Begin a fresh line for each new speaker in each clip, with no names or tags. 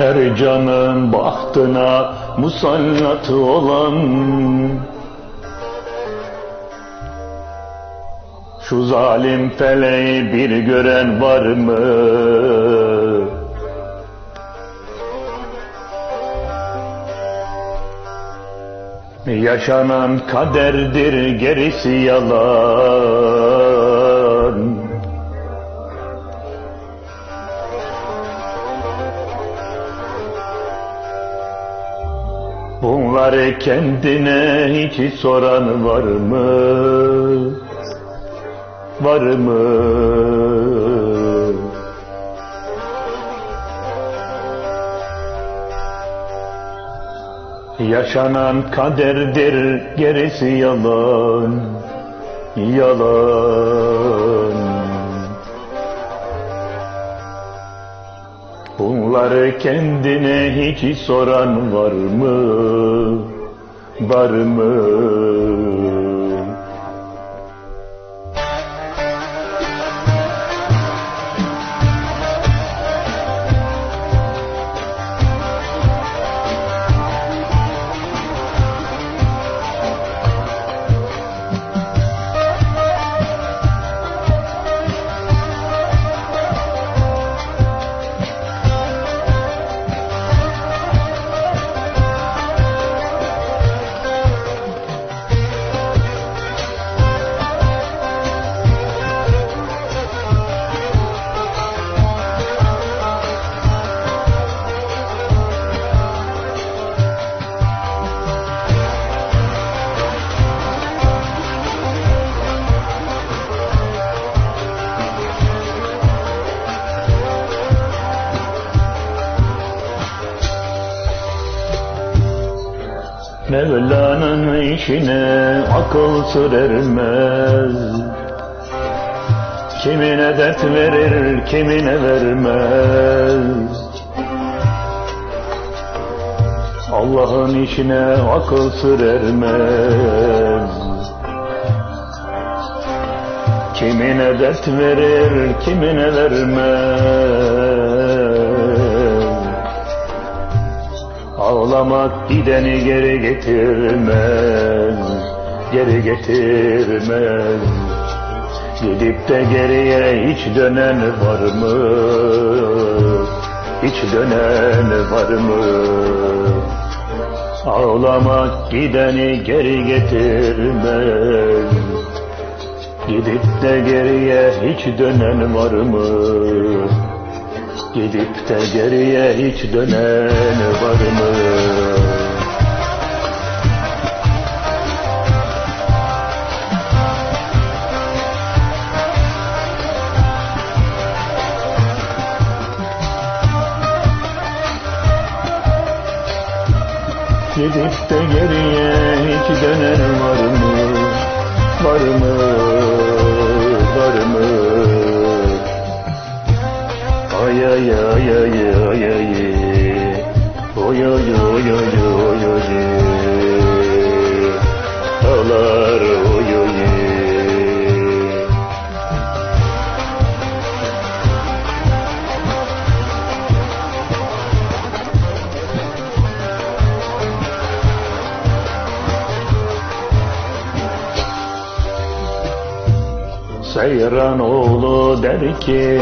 Her canın bahtına musallat olan Şu zalim feleği bir gören var mı? Yaşanan kaderdir gerisi yalan kendine hiç soran var mı? Var mı? Yaşanan kaderdir gerisi yalan Yalan Bunları kendine hiç soran var mı? Var? Mevla'nın işine akıl sır ermez Kimine dert verir, kimine vermez. Allah'ın işine akıl sır ermez Kimine dert verir, kimine vermez Ağlamak gideni geri getirmez, geri getirmez. Gidip de geriye hiç dönen var mı? Hiç dönen var mı? Ağlamak gideni geri getirmez. Gidip de geriye hiç dönen var mı? Gidip de geriye hiç dönen var mı? Gidip de geriye hiç dönen var mı? Var mı? Var mı? Ay ay ay ay ay ay Oy oy oy oy oy oy Ağlar oy oy Seyran oğlu der ki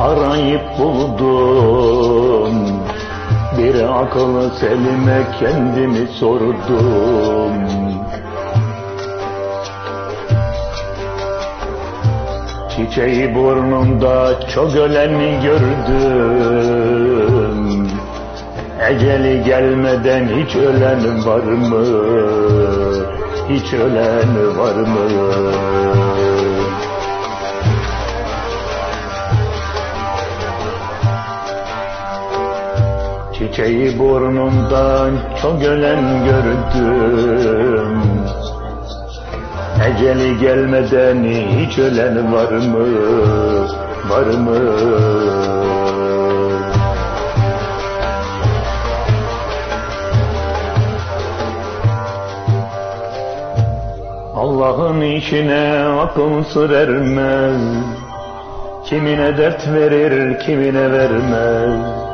arayıp buldum Bir akıllı selime kendimi sordum Çiçeği burnumda çok ölen gördüm Eceli gelmeden hiç ölen var mı? Hiç ölen var mı? Çiçeği burnumdan çok ölen gördüm Eceli gelmeden hiç ölen var mı? Var mı? Allah'ın işine akıl sır Kimine dert verir, kimine vermez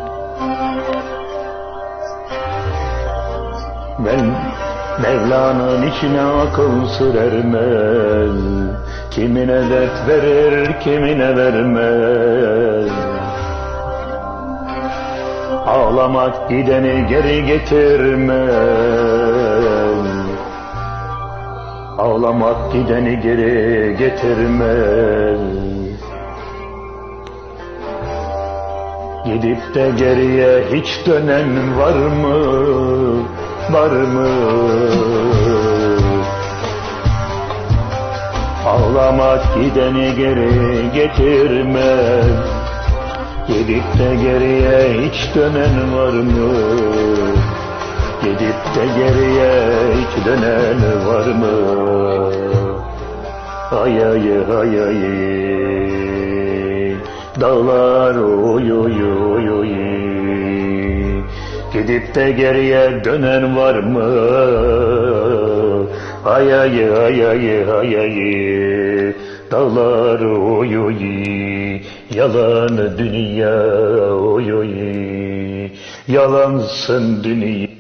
Ben Mevla'nın içine akıl sır ermez Kimine dert verir kimine vermez. Ağlamak gideni geri getirmez. Ağlamak gideni geri getirmez Gidip de geriye hiç dönen var mı? Var mı? Ağlamak gideni geri getirmez Gidip de geriye hiç dönen var mı? Gidip de geriye hiç dönen var mı? Ay ay ay ay Dağlar oy oy oy oy. Gidip de geriye dönen var mı? Ay ay ay ay ay ay. Dağlar oy oy. Yalan dünya oy oy. Yalansın dünya